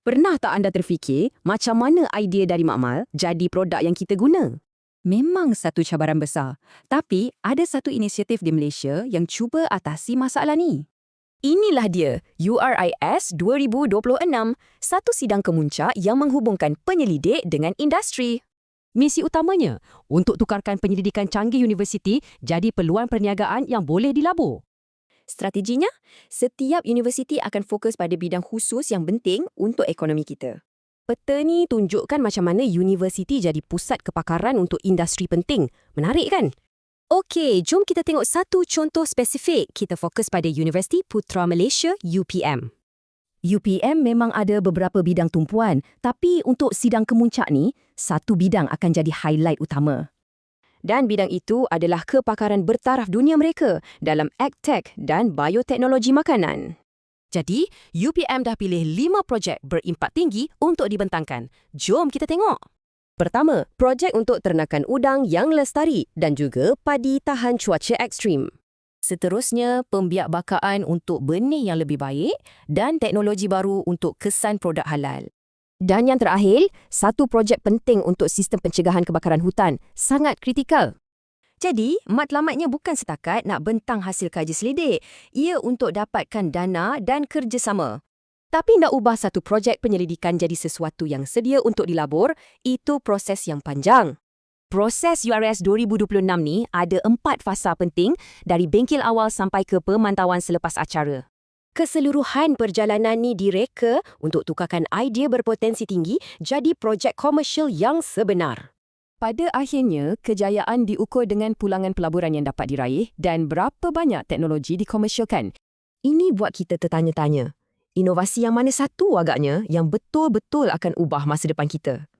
Pernah tak anda terfikir macam mana idea dari Makmal jadi produk yang kita guna? Memang satu cabaran besar. Tapi ada satu inisiatif di Malaysia yang cuba atasi masalah ni. Inilah dia, URIS 2026, satu sidang kemuncak yang menghubungkan penyelidik dengan industri. Misi utamanya untuk tukarkan penyelidikan canggih universiti jadi peluang perniagaan yang boleh dilabur. Strateginya, setiap universiti akan fokus pada bidang khusus yang penting untuk ekonomi kita. Peta ni tunjukkan macam mana universiti jadi pusat kepakaran untuk industri penting. Menarik kan? Okey, jom kita tengok satu contoh spesifik. Kita fokus pada Universiti Putra Malaysia, UPM. UPM memang ada beberapa bidang tumpuan, tapi untuk sidang kemuncak ni, satu bidang akan jadi highlight utama dan bidang itu adalah kepakaran bertaraf dunia mereka dalam agtech dan bioteknologi makanan. Jadi, UPM dah pilih lima projek berimpak tinggi untuk dibentangkan. Jom kita tengok. Pertama, projek untuk ternakan udang yang lestari dan juga padi tahan cuaca ekstrim. Seterusnya, pembiakbakaan untuk benih yang lebih baik dan teknologi baru untuk kesan produk halal. Dan yang terakhir, satu projek penting untuk sistem pencegahan kebakaran hutan, sangat kritikal. Jadi, matlamatnya bukan setakat nak bentang hasil kaji selidik. Ia untuk dapatkan dana dan kerjasama. Tapi nak ubah satu projek penyelidikan jadi sesuatu yang sedia untuk dilabur, itu proses yang panjang. Proses URS 2026 ni ada empat fasa penting dari bengkel awal sampai ke pemantauan selepas acara. Keseluruhan perjalanan ni direka untuk tukarkan idea berpotensi tinggi jadi projek komersial yang sebenar. Pada akhirnya, kejayaan diukur dengan pulangan pelaburan yang dapat diraih dan berapa banyak teknologi dikomersialkan. Ini buat kita tertanya-tanya. Inovasi yang mana satu agaknya yang betul-betul akan ubah masa depan kita?